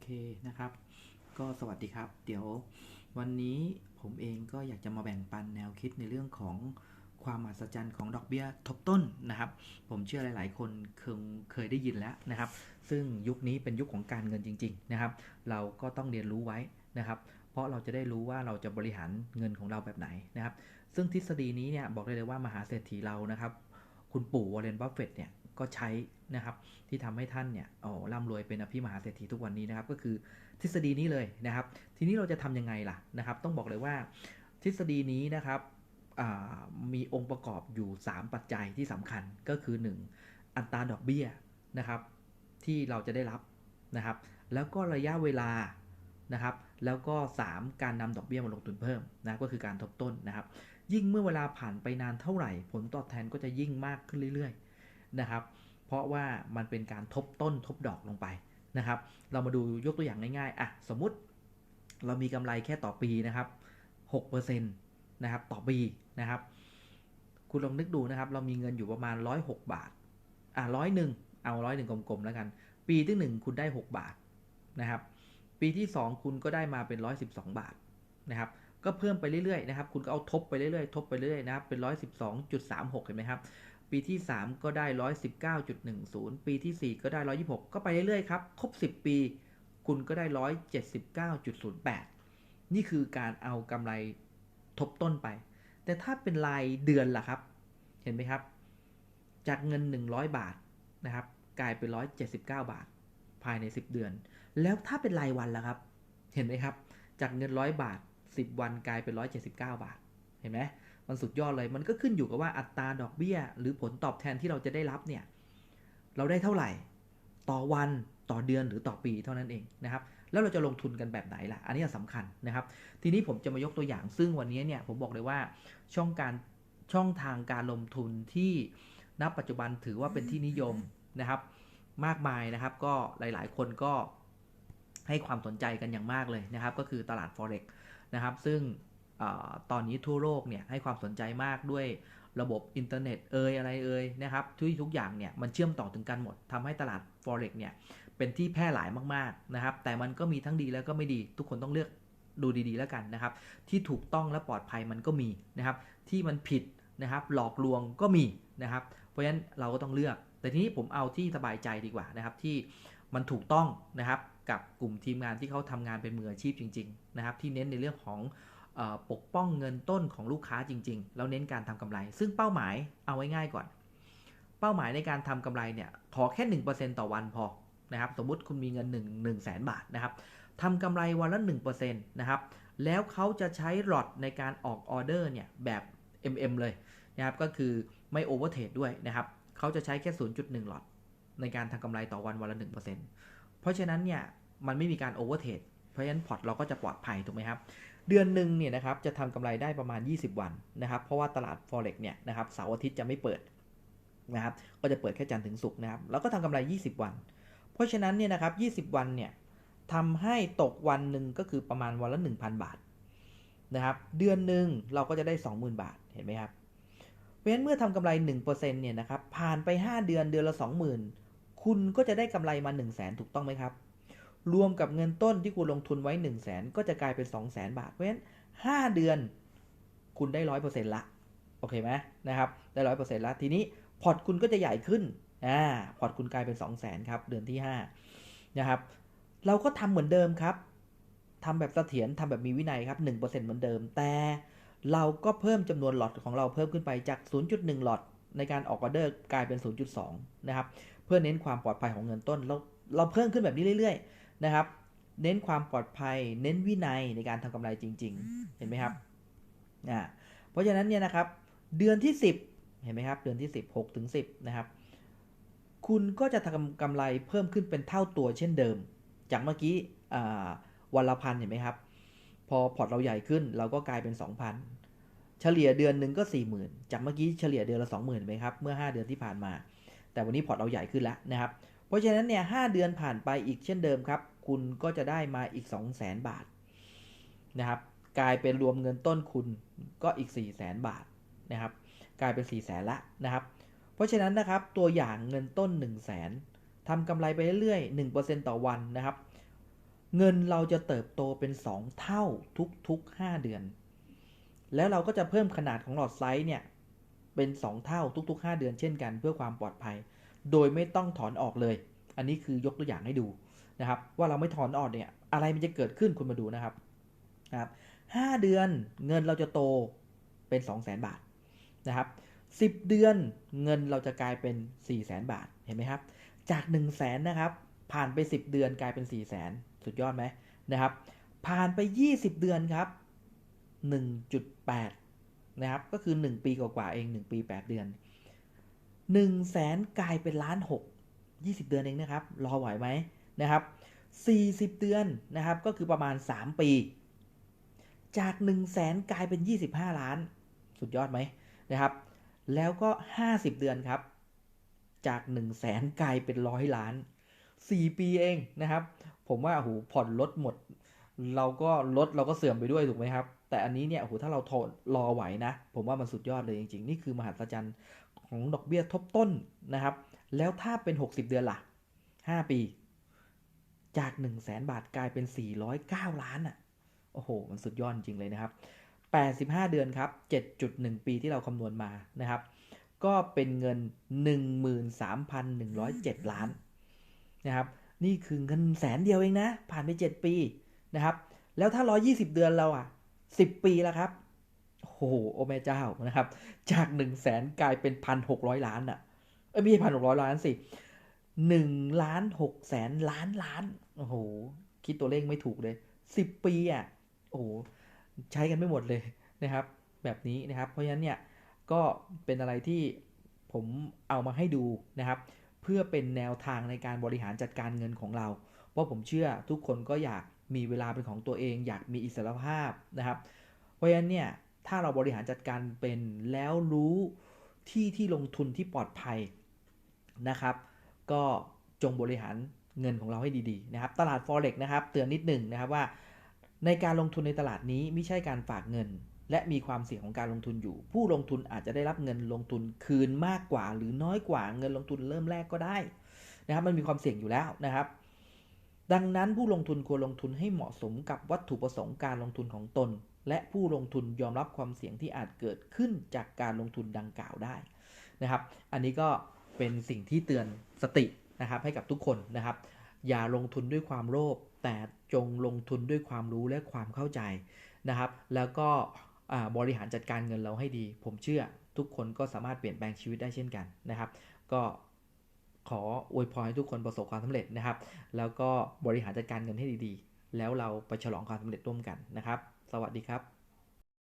เคนะครับ ก็สวัสดีครับ เดี๋ยววันนี้ผมเองก็อยากจะมาแบ่งปันแนวคิดในเรื่องของความมหัศจรรย์ของดอกเบี้ยทบต้นนะครับ ผมเชื่อหลาย ๆ คนเคยเคยได้ยินแล้วนะครับ ซึ่งยุคนี้เป็นยุคของการเงินจริง ๆ นะครับ เราก็ต้องเรียนรู้ไว้นะครับ เพราะเราจะได้รู้ว่าเราจะบริหารเงินของเราแบบไหนนะครับ ซึ่งทฤษฎีนี้เนี่ยบอกได้เลยว่ามหาเศรษฐีเรานะครับ คุณปู่วอร์เรนบัฟเฟตเนี่ย ก็ใช้นะครับที่ทำให้ท่านเนี่ยอ๋อร่ำรวยเป็นอภิมหาเศรษฐีทุกวันนี้นะครับก็คือทฤษฎีนี้เลยนะครับ ทีนี้เราจะทำยังไงล่ะนะครับ ต้องบอกเลยว่าทฤษฎีนี้นะครับมีองค์ประกอบอยู่ 3 ปัจจัยที่สำคัญก็คือ 1. อัตราดอกเบี้ยนะครับที่เราจะได้รับนะครับ แล้วก็ระยะเวลานะครับ แล้วก็ 3. การนำดอกเบี้ยมาลงทุนเพิ่มนะก็คือการทบต้นนะครับ ยิ่งเมื่อเวลาผ่านไปนานเท่าไหร่ ผลตอบแทนก็จะยิ่งมากขึ้นเรื่อยๆนะครับ เพราะว่ามันเป็นการทบต้นทบดอกลงไปนะครับ เรามาดูยกตัวอย่างง่ายๆอะสมมุติเรามีกำไรแค่ต่อปีนะครับ6%นะครับต่อปีนะครับ คุณลองนึกดูนะครับ เรามีเงินอยู่ประมาณ 106 บาท อะร้อยหนึ่งเอาร้อยหนึ่งกลมๆแล้วกัน ปีที่ 1 คุณได้ 6 บาทนะครับ ปีที่ 2 คุณก็ได้มาเป็น 112 บาทนะครับก็เพิ่มไปเรื่อยๆนะครับ คุณก็เอาทบไปเรื่อยๆ ทบไปเรื่อยๆนะครับ เป็น 112.36 เห็นไหมครับ ปีที่ 3 ก็ได้ 119.10 ปีที่ 4 ก็ได้ 126 ก็ไปเรื่อยๆครับ ครบ 10 ปี คุณก็ได้ 179.08 นี่คือการเอากำไรทบต้นไป แต่ถ้าเป็นรายเดือนล่ะครับ เห็นไหมครับ จากเงิน 100 บาทนะครับ กลายเป็น 179 บาท ภายใน 10 เดือน แล้วถ้าเป็นรายวันล่ะครับ เห็นไหมครับ จากเงิน 100 บาท 10 วันกลายเป็น 179 บาท เห็นไหม มันสุดยอดเลย มันก็ขึ้นอยู่กับว่าอัตราดอกเบี้ย หรือผลตอบแทนที่เราจะได้รับเนี่ย เราได้เท่าไหร่ ต่อวัน ต่อเดือน หรือต่อปีเท่านั้นเองนะครับ แล้วเราจะลงทุนกันแบบไหนล่ะ อันนี้สำคัญนะครับ ทีนี้ผมจะมายกตัวอย่าง ซึ่งวันนี้เนี่ยผมบอกเลยว่าช่องการช่องทางการลงทุนที่ณปัจจุบันถือว่าเป็นที่นิยมนะครับ มากมายนะครับ ก็หลาย ๆ คนก็ให้ความสนใจกันอย่างมากเลยนะครับ ก็คือตลาด forex นะครับ ซึ่ง ตอนนี้ทั่วโลกเนี่ยให้ความสนใจมากด้วยระบบอินเทอร์เน็ตเอยอะไรเอยนะครับทุกทุกอย่างเนี่ยมันเชื่อมต่อถึงกันหมดทำให้ตลาด forex เนี่ยเป็นที่แพร่หลายมากๆนะครับ แต่มันก็มีทั้งดีแล้วก็ไม่ดีทุกคนต้องเลือกดูดีๆแล้วกันนะครับ ที่ถูกต้องและปลอดภัยมันก็มีนะครับ ที่มันผิดนะครับ หลอกลวงก็มีนะครับ เพราะฉะนั้นเราก็ต้องเลือก แต่ทีนี้ผมเอาที่สบายใจดีกว่านะครับ ที่มันถูกต้องนะครับ กับกลุ่มทีมงานที่เขาทำงานเป็นมืออาชีพจริง ๆ นะครับ ที่เน้นในเรื่องของ ปกป้องเงินต้นของลูกค้าจริง ๆ แล้วเน้นการทำกำไร ซึ่งเป้าหมายเอาไว้ง่ายก่อน เป้าหมายในการทำกำไรเนี่ยขอแค่ 1%ต่อวันพอนะครับสมมุติคุณมีเงิน 1 1 0 0 0 0แบาทนะครับทำกำไรวันละ1%นะครับแล้วเขาจะใช้หลอดในการออกออเดอร์เนี่ยแบบ MM เลยนะครับก็คือไม่โอเวอร์เทรดด้วยนะครับเขาจะใช้แค่ 0.1 หลอดในการทำกำไรต่อวันวันละ 1%เพราะฉะนั้นเนี่ยมันไม่มีการโอเวอร์เทรดเพราะฉะนั้นพอร์ตเราก็จะปลอดภัยถูกไหมครับ เดือนหนึ่งเนี่ยนะครับจะทำกำไรได้ประมาณ 20 วันนะครับ เพราะว่าตลาด forex เนี่ยนะครับเสาร์อาทิตย์จะไม่เปิดนะครับ ก็จะเปิดแค่จันทร์ถึงศุกร์นะครับ แล้วก็ทำกำไร 20 วัน เพราะฉะนั้นเนี่ยนะครับ20 วันเนี่ยทำให้ตกวันหนึ่งก็คือประมาณวันละ 1,000 บาทนะครับ เดือนหนึ่งเราก็จะได้ 20,000 บาท เห็นไหมครับ เพราะฉะนั้นเมื่อทำกำไร 1%เนี่ยนะครับ ผ่านไป 5 เดือนเดือนละ 20,000 คุณก็จะได้กำไรมา 1 0 0 0 0แถูกต้องไหมครับ รวมกับเงินต้นที่คุณลงทุนไว้ 1 0 0 0 0แก็จะกลายเป็น 2 0 0 0 0 0บาทเพราะฉะนั้น5เดือนคุณได้100%ละโอเคไหมนะครับได้100%ละทีนี้พอร์ตคุณก็จะใหญ่ขึ้นอ่าพอร์ตคุณกลายเป็น 2 0 0 0 0 0ครับเดือนที่5นะครับเราก็ทำเหมือนเดิมครับทำแบบเสถียรทำแบบมีวินัยครับ1%เหมือนเดิม แต่เราก็เพิ่มจำนวนหลอดของเราเพิ่มขึ้นไปจาก 0.1 หลอดในการออกออเดอร์กลายเป็น 0.2 นะครับ เพื่อเน้นความปลอดภัยของเงินต้น เราเราเพิ่มขึ้นแบบนี้เรื่อยๆ นะครับ เน้นความปลอดภัย เน้นวินัยในการทำกำไรจริง ๆ เห็นไหมครับอ่าเพราะฉะนั้นเนี่ยนะครับ เดือนที่ 10 เห็นไหมครับ เดือนที่ 10 6ถึง10 นะครับ คุณก็จะทำกำไรเพิ่มขึ้นเป็นเท่าตัวเช่นเดิม จากเมื่อกี้วันละพันเห็นไหมครับ พอพอร์ตเราใหญ่ขึ้นเราก็กลายเป็น 2,000 เฉลี่ยเดือนหนึ่งก็ 40,000 จากเมื่อกี้เฉลี่ยเดือนละ 20,000ไหมครับ เมื่อ 5 เดือนที่ผ่านมา แต่วันนี้พอร์ตเราใหญ่ขึ้นแล้วนะครับ เพราะฉะนั้นเนี่ยหเดือนผ่านไปอีกเช่นเดิมครับ คุณก็จะได้มาอีก 200,000บาทนะครับกลายเป็นรวมเงินต้นคุณก็อีก 400,000บาทนะครับกลายเป็น 400,000ละนะครับ เพราะฉะนั้นนะครับตัวอย่างเงินต้น 1 0 0 0 0แทำกำไรไปเรื่อยๆ1%ต่อวันนะครับ เงินเราจะเติบโตเป็น 2 เท่าทุกๆ 5 เดือน แล้วเราก็จะเพิ่มขนาดของหลอดไซส์เนี่ยเป็น 2 เท่าทุกๆ 5 เดือนเช่นกันเพื่อความปลอดภัย โดยไม่ต้องถอนออกเลย อันนี้คือยกตัวอย่างให้ดูนะครับ ว่าเราไม่ถอนออกเนี่ย อะไรมันจะเกิดขึ้นคุณมาดูนะครับนะครับห้าเดือนเงินเราจะโตเป็น2 0 0 0 0 0 บาทนะครับสิบเดือนเงินเราจะกลายเป็น 4 0 0 0 0 0 บาทเห็นไหมครับ จาก 1 0 0 0 0แสนนะครับ ผ่านไป 10 เดือนกลายเป็น4 0 0 0 0 0สุดยอดไหมนะครับ ผ่านไป 20 เดือนครับ 1.8 นะครับ ก็คือ 1 ปีกว่าๆเอง 1 ปี 8 เดือน 1 0 0 0 0แสนกลายเป็นล้าน6 20 เดือนเองนะครับ รอไหวไหมนะครับ 40 เดือนนะครับ ก็คือประมาณ 3 ปี จาก 1 0 0 0 0แสนกลายเป็น 25 ล้าน สุดยอดไหมนะครับ แล้วก็ 50 เดือนครับ จาก 1 0 0 0 0แสนกลายเป็นร้อยล้าน 4 ปีเองนะครับ ผมว่าโอ้โหผ่อนลดหมด เราก็ลดเราก็เสื่อมไปด้วยถูกไหมครับ แต่อันนี้เนี่ยโอ้โหถ้าเราทนรอไหวนะ ผมว่ามันสุดยอดเลยจริงๆ นี่คือมหัศจรรย์ ของดอกเบี้ยทบต้นนะครับ แล้วถ้าเป็น 60 เดือนละ่ะ 5 ปี จาก 1 0 0 0 0แสนบาทกลายเป็น 409 ล้านอะ โอ้โห มันสุดยอดจริงเลยนะครับ 85 เดือนครับ 7.1 ปีที่เราคำนวณมานะครับ ก็เป็นเงิน 13,107 ล้านนะครับ นี่คือเงินแสนเดียวเองนะ ผ่านไป 7 ปีนะครับ แล้วถ้า 120 เดือนเราอะ 10 ปีแล้วครับ โอ้โหโอแม่เจ้านะครับ จาก1 0 0 0 0แสนกลายเป็น1,600ล้านอะเอ้ยไม่ใช่1,600ล้านสิ1ล้าน6แสนล้านล้านโอ้โหคิดตัวเลขไม่ถูกเลย10ปีอะโอ้โหใช้กันไม่หมดเลยนะครับ แบบนี้นะครับ เพราะฉะนั้นเนี่ยก็เป็นอะไรที่ผมเอามาให้ดูนะครับ เพื่อเป็นแนวทางในการบริหารจัดการเงินของเราเพราะผมเชื่อทุกคนก็อยากมีเวลาเป็นของตัวเอง อยากมีอิสรภาพนะครับ เพราะฉะนั้นเนี่ย ถ้าเราบริหารจัดการเป็นแล้วรู้ที่ที่ลงทุนที่ปลอดภัยนะครับ ก็จงบริหารเงินของเราให้ดีๆนะครับ ตลาด forex นะครับ เตือนนิดหนึ่งนะครับว่า ในการลงทุนในตลาดนี้ไม่ใช่การฝากเงิน และมีความเสี่ยงของการลงทุนอยู่ ผู้ลงทุนอาจจะได้รับเงินลงทุนคืนมากกว่า หรือน้อยกว่าเงินลงทุนเริ่มแรกก็ได้นะครับ มันมีความเสี่ยงอยู่แล้วนะครับ ดังนั้นผู้ลงทุนควรลงทุนให้เหมาะสมกับวัตถุประสงค์การลงทุนของตน และผู้ลงทุนยอมรับความเสี่ยงที่อาจเกิดขึ้นจากการลงทุนดังกล่าวได้นะครับ อันนี้ก็เป็นสิ่งที่เตือนสตินะครับให้กับทุกคนนะครับ อย่าลงทุนด้วยความโลภแต่จงลงทุนด้วยความรู้และความเข้าใจนะครับ แล้วก็บริหารจัดการเงินเราให้ดี ผมเชื่อทุกคนก็สามารถเปลี่ยนแปลงชีวิตได้เช่นกันนะครับ ก็ขออวยพรให้ทุกคนประสบความสำเร็จนะครับ แล้วก็บริหารจัดการเงินให้ดีๆ แล้วเราไปฉลองความสำเร็จร่วมกันนะครับ สวัสดีครับ